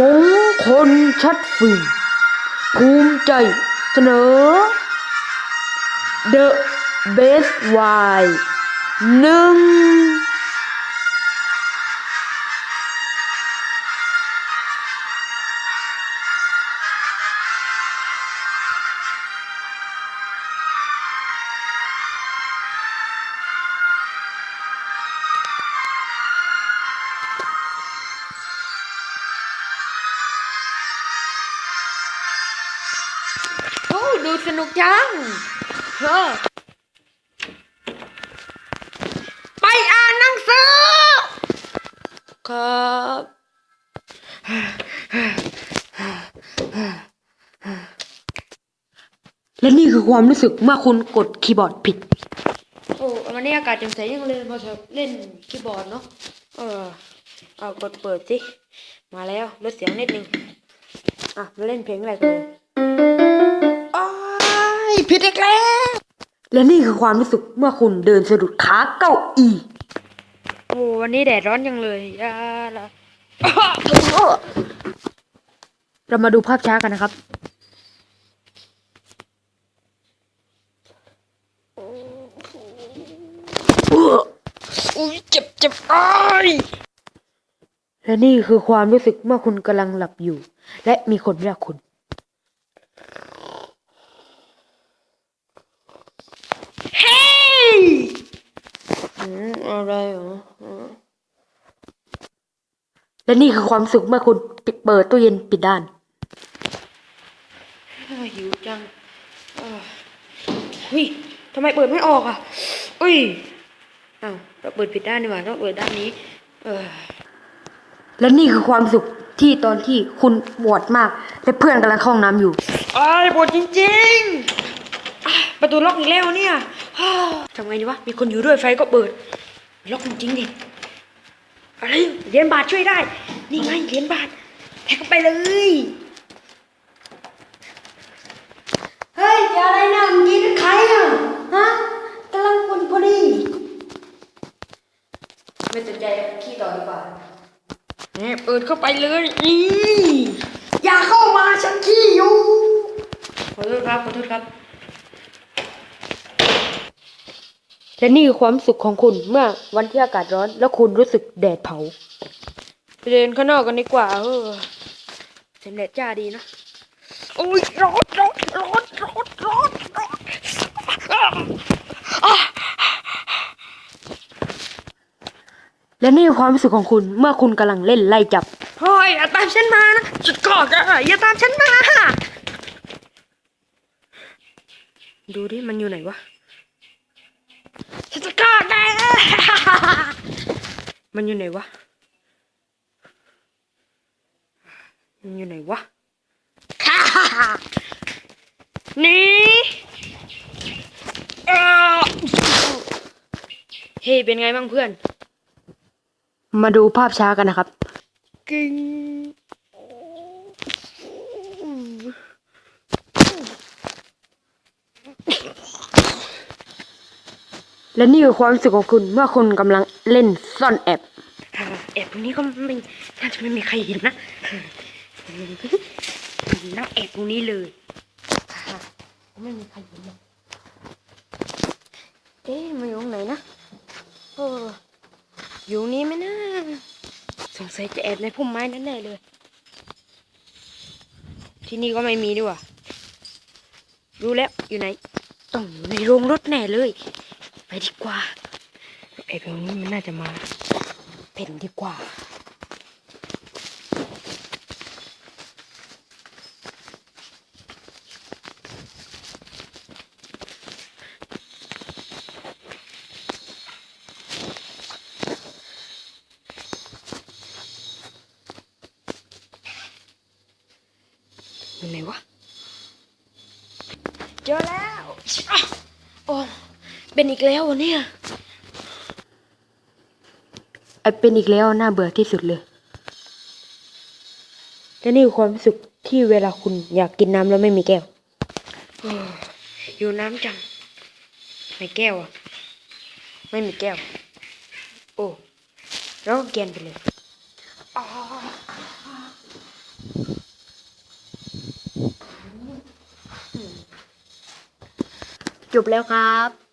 มงคลชัดฟิล์มภูมิใจเสนอ The Best Wine หนึ่ง ดูสนุกจังเฮ้อไปอ่านหนังสือ ครับ และนี่คือความรู้สึกเมื่อคุณกดคีย์บอร์ดผิด โอ้วันนี้อากาศแจ่มใสยังเลยพอจะเล่นคีย์บอร์ดเนาะ เออ เอากดเปิดสิ มาแล้วลดเสียงนิดนึง อะ มาเล่นเพลงอะไรกันเลยอ้าย ผิดอีกแล้ว และนี่คือความรู้สึกเมื่อคุณเดินสะดุดขาเก้าอี้โอ้วันนี้แดดร้อนยังเลยยาละเรามาดูภาพช้ากันนะครับอุ้ยเจ็บเจ็บอ้ายและนี่คือความรู้สึกเมื่อคุณกำลังหลับอยู่ และมีคนเรียกคุณ เฮ้ย อืมอะไรเหรออืมและนี่คือความสุขเมื่อคุณปิดเปิดตู้เย็นปิดด้านหิวจังเฮ้ยทำไมเปิดไม่ออกอะอุ้ยอ้าวเราเปิดผิดด้านดีกว่าต้องเปิดด้านนี้ เออ และนี่คือความสุขที่ตอนที่คุณปวดมากและเพื่อนกำลังเข้าห้องน้ำอยู่ไอ้ปวดจริงๆอะประตูล็อกอีกแล้วเนี่ยฮ่า ทำไงดีวะ มีคนอยู่ด้วยไฟก็เปิด ล็อกจริงๆดิอะไรเหรียญบาทช่วยได้ นี่ไงเหรียญบาทแทกเข้าไปเลย เฮ้ยจะอะไรนะเมื่อกี้นั่นใครอะ ฮะกำลังคนพอดี ไม่สนใจขี้ต่อดีกว่าเนี่ยเปิดเข้าไปเลยนี่อย่าเข้ามาฉันขี้อยู่ ขอโทษครับ ขอโทษครับ และนี่คือความสุขของคุณเมื่อวันที่อากาศร้อน แล้วคุณรู้สึกแดดเผาไปเดินข้างนอกกันดีกว่าเออเสียงแดดจ้าดีนะโอ้ยร้อนร้อนร้อนร้อนร้อนร้อนอะและนี่คือความรู้สึกของคุณเมื่อคุณกำลังเล่นไล่จับเฮ้ยอย่าตามฉันมานะสุดกอดอะอย่าตามฉันมา ดูดิมันอยู่ไหนวะ ฉันจะฆ่าแกมันอยู่ไหนวะ มันอยู่ไหนวะนี่เอ้อเฮ้ยเป็นไงบ้างเพื่อน มาดูภาพช้ากันนะครับกิง และนี่คือความรู้สึกของคุณเมื่อคุณกำลังเล่นซ่อนแอบแอบตรงนี้ก็ไม่น่าจะไม่มีใครเห็นนะนั่งแอบตรงนี้เลยไม่มีใครเห็นหรอกเอ๊ะมาอยู่ตรงไหนนะเอออยู่ตรงนี้ไหมนะสงสัยจะแอบในพุ่มไม้นั่นแน่เลย ที่นี่ก็ไม่มีด้วยว่ะรู้แล้วอยู่ไหน ต้องอยู่ในโรงรถแน่เลย ไปดีกว่าไอ้ตรงนี้มันน่าจะมาเพ่นดีกว่าอยู่ไหนวะ เจอแล้วอะโอ้ เป็นอีกแล้วเนี่ยไอเป็นอีกแล้วน่าเบื่อที่สุดเลย และนี่คือความสุขที่เวลาคุณอยากกินน้ำแล้วไม่มีแก้วอยู่น้ำจังไม่แก้วอะ ไม่มีแก้ว โอ้แล้วก็เกียนไปเลยจบแล้วครับ